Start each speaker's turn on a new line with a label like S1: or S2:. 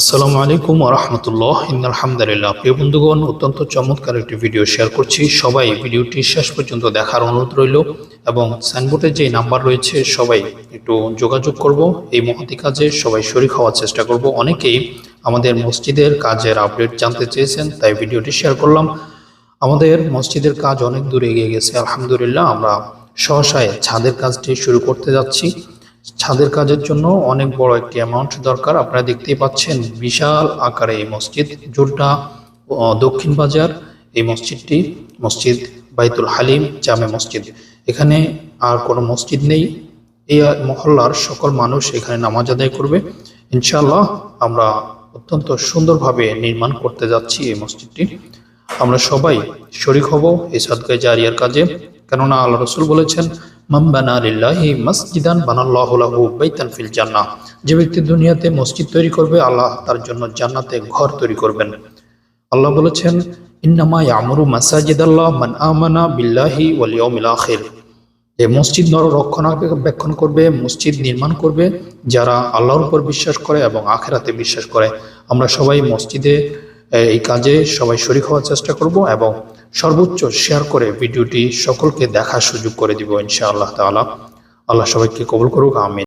S1: আসসালামু আলাইকুম রহমতুল্লাহ আলহামদুলিল্লাহ প্রিয় বন্ধুগণ, অত্যন্ত চমৎকার একটি ভিডিও শেয়ার করছি। সবাই ভিডিওটি শেষ পর্যন্ত দেখার অনুরোধ রইল এবং সাইনবোর্ডে যে নাম্বার রয়েছে, সবাই একটু যোগাযোগ করব। এই মহতি কাজে সবাই শরীর হওয়ার চেষ্টা করব। অনেকেই আমাদের মসজিদের কাজের আপডেট জানতে চেয়েছেন, তাই ভিডিওটি শেয়ার করলাম। আমাদের মসজিদের কাজ অনেক দূর এগিয়ে গেছে। আলহামদুলিল্লাহ, আমরা সহসায় ছাদের কাজটি শুরু করতে যাচ্ছি। ছাদের কাজের জন্য অনেক বড় একটি অ্যামাউন্ট দরকার। আপনারা দেখতেই পাচ্ছেন বিশাল আকারে এই মসজিদ। জোরটা দক্ষিণ বাজার, এই মসজিদটি, মসজিদ বাইতুল হালিম জামে মসজিদ। এখানে আর কোনো মসজিদ নেই। এই মহল্লার সকল মানুষ এখানে নামাজ আদায় করবে। ইনশাল্লাহ আমরা অত্যন্ত সুন্দরভাবে নির্মাণ করতে যাচ্ছি এই মসজিদটি। আমরা সবাই শরিক হব এই সদকায় জারিয়ার কাজে। কেননা আল্লাহ রসুল বলেছেন মাম্বানা লিল্লাহি মসজিদান যে ব্যক্তি দুনিয়াতে মসজিদ তৈরি করবে, আল্লাহ তার জন্য জান্নাতে ঘর তৈরি করবেন। আল্লাহ বলেছেন মান আমানা বিল্লাহি ওয়াল ইয়াউমিল মসজিদ নর রক্ষণাবেক্ষণ করবে, মসজিদ নির্মাণ করবে, যারা আল্লাহর উপর বিশ্বাস করে এবং আখেরাতে বিশ্বাস করে। আমরা সবাই মসজিদে এই কাজে সবাই শরিক হওয়ার চেষ্টা করব এবং সর্বোচ্চ শেয়ার করে ভিডিওটি সকলকে দেখার সুযোগ করে দিব ইনশাআল্লাহ তালা আল্লাহ সবাইকে কবুল করুক, আমিন।